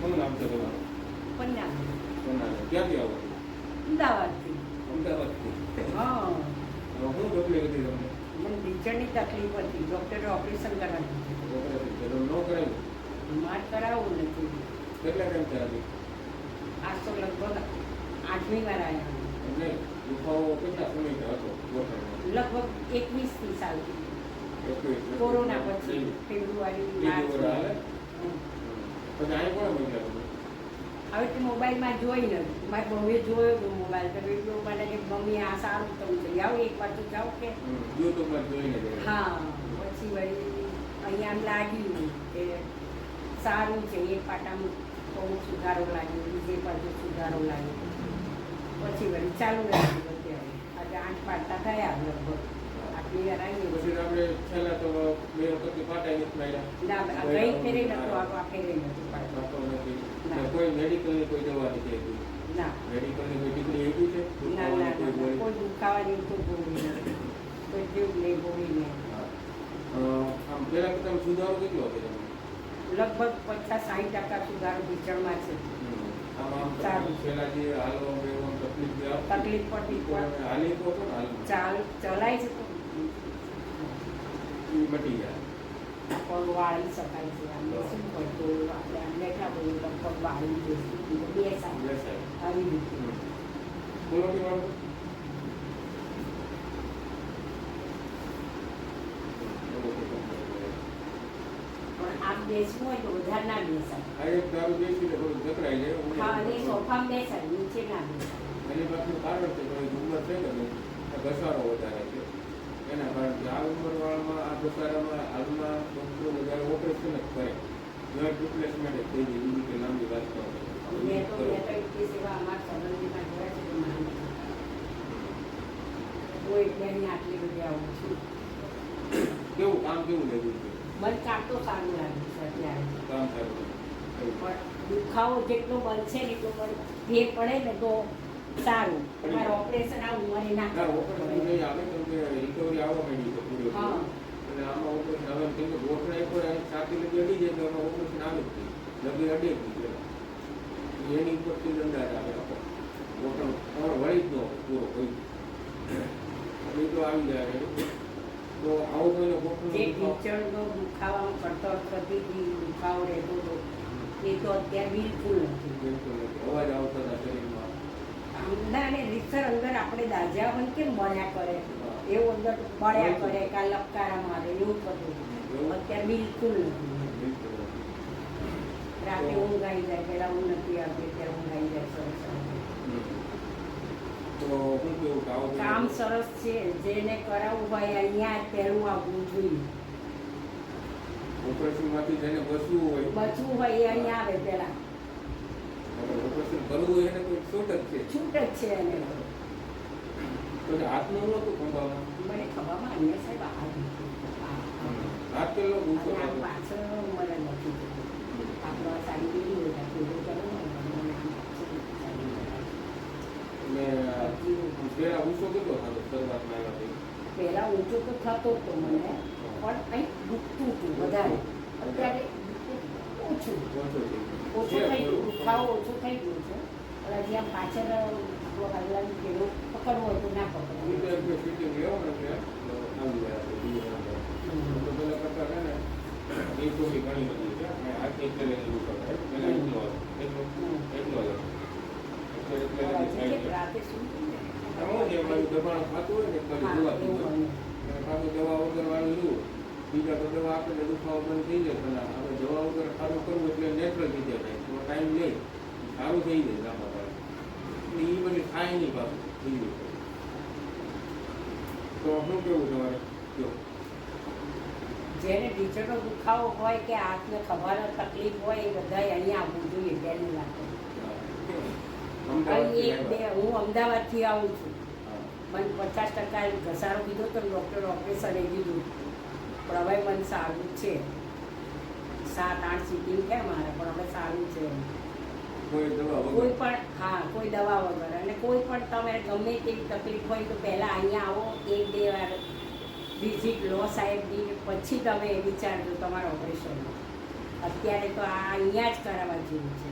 શું નામ છે તમારું? પન્ના સોનાલી ક્યાંથી આવો અમદાવાદથી. અમદાવાદથી? હા. શું તકલીફ હતી તમને? મને ટીચરની તકલીફ હતી. ડૉક્ટરે ઓપરેશન કરાવ્યું ઓપરેશન ન કરાવ્યું? માર કરાવવું નથી. કેટલા ટાઈમ થયા આ તો લગભગ આઠમી વાર આવ્યા એટલે દુખાવો કેટલા સમય હતો લગભગ એકવીસથી સાલથી કોરોના પછી ફેબ્રુઆરી હવે તે મોબાઈલમાં જોઈ નથી મારી મમ્મીએ જોયો હતો મોબાઈલ. તો એટલું મને કે મમ્મી આ સારું તમે જઈ આવો એક વાર તો જાઓ કે. જોઈને. હા પછી વળી અહીંયા આમ લાગ્યું કે સારું છે એક પાટામાં બહુ સુધારો લાગ્યો બીજે પાટો સુધારો લાગ્યો. પછી વળી ચાલુ રાખ્યું અત્યારે. આજે આઠ પાટા થયા લગભગ. પછી આપણે છેલ્લા તો બે વખત પાટા નથી માર્યા. ના ના. ને કોઈ દવા નથી આપી ના. મેડિકલની કોઈ ડિગ્રી આપી છે? ના ના કોઈ ના. દુખાવાની કોઈ ગોળી કોઈ જેવું નહીં ગોળી નહીં. આમ પેલા કરતા સુધારો કેટલો હતો લગભગ પચાસ સાઠ ટકા સુધારો વિચારમાં છે. તકલીફ પડતી ને? ચાલ ચલાય છે મટી વાળી શકાય છે આમને શું આપણે આમ બેઠા હોઈએ લગભગ વાળી જઈશું બે. આવી રીતે બોલો? પણ આમ બેસવું હોય તો વધારે ના બેસાય આ એક દારૂ નીચે ના બેસાય એની પાછળનું કારણ છે ઘસારો વધારે એના કારણે આ ઉંમરવાળામાં આ ઘસારામાં હાલમાં ડૉક્ટરો વધારે ઓપરેશન જ કરે જોઈન્ટ રિપ્લેસમેન્ટ થઈ જાય બીજી કોઈ લાંબી વાત છે કેવું કામ કેવું મને તો સારું લાગ્યું છે અત્યારે. કામ સારું છે. પણ દુખાવો જેટલો બનશે ને એટલો મને ભેગ પડે ને તો સારું. મારે ઓપરેશન આ ઉંમરે ના ના ઓપરેશન નહીં આવે તો કે રિકવરી આવવા માંડી તો. હા. એટલે આમાં ઓપરેશન હવે કેમ કે ગોઠણ એક વાર છાતી લગી અડી જાય તો આમાં ઓપરેશન આવે જ નહીં. લગી અડે જ નહીં એની ઉપરથી અંદાજ આવે આખો. ગોઠણ તમારો વળી જ ન પૂરો કોઈ એ તો આવી જાય. તો આવું કોઈને ગોઠણ દુખાવામાં કટર થતી દુખાવો રહેતો હતો. એ તો અત્યારે બિલકુલ નથી. બિલકુલ નથી. અવાજ આવતા હતા શરીરમાં. ના અને રીતસર અંદર આપણે દાજા હોય કેમ મળ્યા કરે? એવું અંદર મળ્યા કરે કા લપકારા મારે એવું થતું અત્યારે બિલકુલ નથી રાતે ઊંઘ આવી જાય પેલા ઊંઘ નથી આવતી ત્યારે ઊંઘ આવી જાય સરસ કામ સરસ છે જેને કરાવવું ભાઈ અહીંયા પહેલું આવવું જોઈએ ઓપરેશનમાંથી જેને બચવું હોય. બચવું હોય એ અહીંયા આવે પહેલા. હોય એને કોઈ છૂટ જ છે. છૂટ જ છે એને. તો કે નહોતું મને ખવામાં અહીંયા સાહેબ. હાથ અને આમ હતો? પાછળ મને નથી. આપણો આ સાડી પહેરી હોય તો કરો પેલા ઊંચો કેટલો થતો શરૂઆતમાં આવ્યા પહેલા ઊંચો તો થતો હતો મને પણ કંઈક દુખતું હતું વધારે. અત્યારે ઓછું થઈ ઓછું થઈ ગયું દુખાવો ઓછો થઈ ગયો છે. પણ જ્યાં પાછળ આપણો હલવાનું પેલું પકડવો હોય તો ના પકડવો આપણે બીજું. તો હતો. હતો. દવા એવું પીવું. હોય. અને પાછું દવા વગર વાળું લેવું બીજા તો દવા આપે એટલે દુખાવો બંધ થઈ જાય પણ આપણે દવા વગર સારું કરવું એટલે નેચરલ રીતે થાય. થોડો ટાઈમ લે સારું થઈ જાય લાંબા ગાળે એ બધી થાય નહીં પાછું બીજું તો શું કેવું તમારે? જો. જેને ટીચરનો દુખાવો હોય કે હાથને ખબર તકલીફ હોય એ બધાય અહીંયા આવવું જોઈએ પહેલી વાત હું અમદાવાદથી એક બે હું અમદાવાદથી આવું છું. મને પચાસ ટકા ઘસારો કીધો તો ડૉક્ટર ઓપરેશન એ કીધું. પણ હવે મને સારું છે. સાત આઠ સીટી છે મારે પણ હવે સારું છે કોઈ પણ હા કોઈ દવા વગર. અને કોઈ પણ તમે ગમે તેવી તકલીફ હોય તો પહેલાં અહીંયા આવો એક બે વાર વિઝિટ લો સાહેબની પછી તમે વિચારજો તમારા ઓપરેશનમાં અત્યારે તો આ અહીંયા જ કરાવવા જેવું છે.